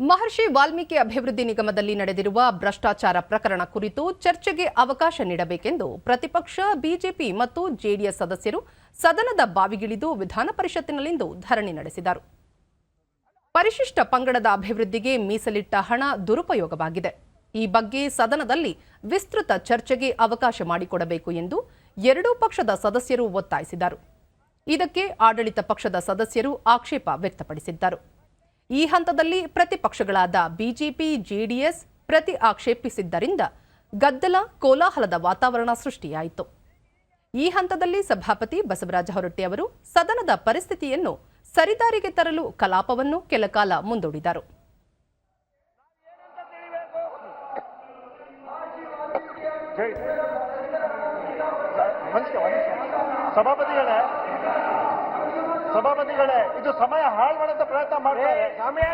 ಮಹರ್ಷಿ ವಾಲ್ಮೀಕಿ ಅಭಿವೃದ್ಧಿ ನಿಗಮದಲ್ಲಿ ನಡೆದಿರುವ ಭ್ರಷ್ಟಾಚಾರ ಪ್ರಕರಣ ಕುರಿತು ಚರ್ಚೆಗೆ ಅವಕಾಶ ನೀಡಬೇಕೆಂದು ಪ್ರತಿಪಕ್ಷ, ಬಿಜೆಪಿ ಮತ್ತು ಜೆಡಿಎಸ್ ಸದಸ್ಯರು ಸದನದ ಬಾವಿಗಿಳಿದು ವಿಧಾನ ಪರಿಷತ್ತಿನಲ್ಲಿಂದು ಧರಣಿ ನಡೆಸಿದರು. ಪರಿಶಿಷ್ಟ ಪಂಗಡದ ಅಭಿವೃದ್ಧಿಗೆ ಮೀಸಲಿಟ್ಟ ಹಣ ದುರುಪಯೋಗವಾಗಿದೆ. ಈ ಬಗ್ಗೆ ಸದನದಲ್ಲಿ ವಿಸ್ತೃತ ಚರ್ಚೆಗೆ ಅವಕಾಶ ಮಾಡಿಕೊಡಬೇಕು ಎಂದು ಎರಡೂ ಪಕ್ಷದ ಸದಸ್ಯರು ಒತ್ತಾಯಿಸಿದರು. ಇದಕ್ಕೆ ಆಡಳಿತ ಪಕ್ಷದ ಸದಸ್ಯರು ಆಕ್ಷೇಪ ವ್ಯಕ್ತಪಡಿಸಿದ್ದರು. ಈ ಹಂತದಲ್ಲಿ ಪ್ರತಿಪಕ್ಷಗಳಾದ ಬಿಜೆಪಿ, ಜೆಡಿಎಸ್ ಪ್ರತಿ ಆಕ್ಷೇಪಿಸಿದ್ದರಿಂದ ಗದ್ದಲ ಕೋಲಾಹಲದ ವಾತಾವರಣ ಸೃಷ್ಟಿಯಾಯಿತು. ಈ ಹಂತದಲ್ಲಿ ಸಭಾಪತಿ ಬಸವರಾಜ ಹೊರಟ್ಟಿ ಅವರು ಸದನದ ಪರಿಸ್ಥಿತಿಯನ್ನು ಸರಿದಾರಿಗೆ ತರಲು ಕಲಾಪವನ್ನು ಕೆಲಕಾಲ ಮುಂದೂಡಿದರು. ಸಭಾಪತಿಗಳೇ ಸಭಾಪತಿಗಳೇ ಇದು ಸಮಯ ಹಾಳು ಮಾಡಂತ ಪ್ರಯತ್ನ ಮಾಡ್ತಾರೆ ಸಮಯ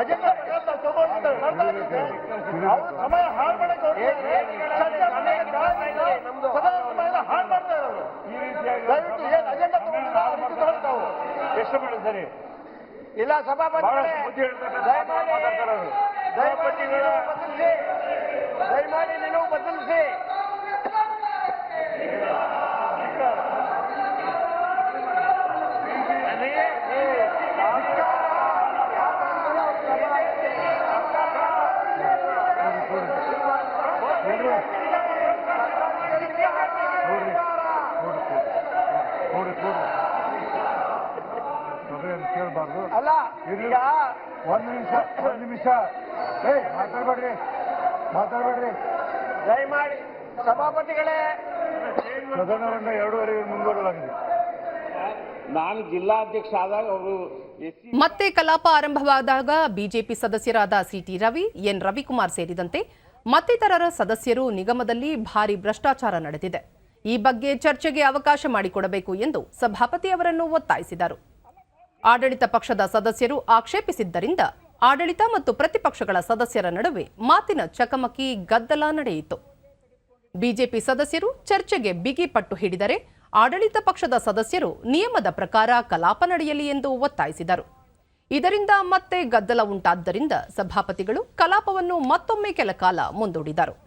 ಅಜೆಂಡಾ ಪ್ರಯತ್ನ ತಗೊಂಡಿದ್ದಾರೆ, ಹಾಳು ಮಾಡಕ್ಕೆ. ಹಾಳು ಮಾಡ್ತಾ ಇರೋರು ದಯವಿಟ್ಟು ಏನ್ ಅಜೆಂಡಾ ತಗೊಂಡಿಲ್ಲ ಆ ರೀತಿ ತಗೊಳ್ಳಿ ತಾವು. ಎಷ್ಟು ಸರಿ. ಇಲ್ಲ ಸಭಾಪತಿಗಳೇ ದಯಮಾಡಿ. ದಯಮಾಡಿ ನೀವು ಬದಲಿಸಿ. ದಯಮಾಡಿ ನಿಲುವು ಬದಲಿಸಿ. ಕೇಳಬಾರ್ದು ಅಲ್ಲ ಈಗ ಒಂದು ನಿಮಿಷ ಒಂದು ನಿಮಿಷ. ಏ ಮಾತಾಡ್ಬೇಡ್ರಿ. ಮಾತಾಡ್ಬೇಡ್ರಿ. ದಯಮಾಡಿ ಸಭಾಪತಿಗಳೇ. ಸದನವನ್ನ ಎರಡೂವರೆಗೆ ಮುಂದೂಡಲಾಗಿದೆ ನಾನು ಜಿಲ್ಲಾಧ್ಯಕ್ಷ ಆದಾಗ ಅವರು ಎಸ್ ಮತ್ತೆ ಕಲಾಪ ಆರಂಭವಾದಾಗ ಬಿಜೆಪಿ ಸದಸ್ಯರಾದ C T Ravi N Ravikumar ಸೇರಿದಂತೆ ಮತ್ತಿತರರ ಸದಸ್ಯರು ನಿಗಮದಲ್ಲಿ ಭಾರಿ ಭ್ರಷ್ಟಾಚಾರ ನಡೆದಿದೆ. ಈ ಬಗ್ಗೆ ಚರ್ಚೆಗೆ ಅವಕಾಶ ಮಾಡಿಕೊಡಬೇಕು ಎಂದು ಸಭಾಪತಿ ಅವರನ್ನು ಒತ್ತಾಯಿಸಿದರು. ಆಡಳಿತ ಪಕ್ಷದ ಸದಸ್ಯರು ಆಕ್ಷೇಪಿಸಿದ್ದರಿಂದ ಆಡಳಿತ ಮತ್ತು ಪ್ರತಿಪಕ್ಷಗಳ ಸದಸ್ಯರ ನಡುವೆ ಮಾತಿನ ಚಕಮಕಿ ಗದ್ದಲ ನಡೆಯಿತು. ಬಿಜೆಪಿ ಸದಸ್ಯರು ಚರ್ಚೆಗೆ ಬಿಗಿ ಪಟ್ಟು ಹಿಡಿದರೆ ಆಡಳಿತ ಪಕ್ಷದ ಸದಸ್ಯರು ನಿಯಮದ ಪ್ರಕಾರ ಕಲಾಪ ನಡೆಯಲಿ ಎಂದು ಒತ್ತಾಯಿಸಿದರು. ಇದರಿಂದ ಮತ್ತೆ ಗದ್ದಲ ಉಂಟಾದ್ದರಿಂದ ಸಭಾಪತಿಗಳು ಕಲಾಪವನ್ನು ಮತ್ತೊಮ್ಮೆ ಕೆಲ ಕಾಲ ಮುಂದೂಡಿದರು.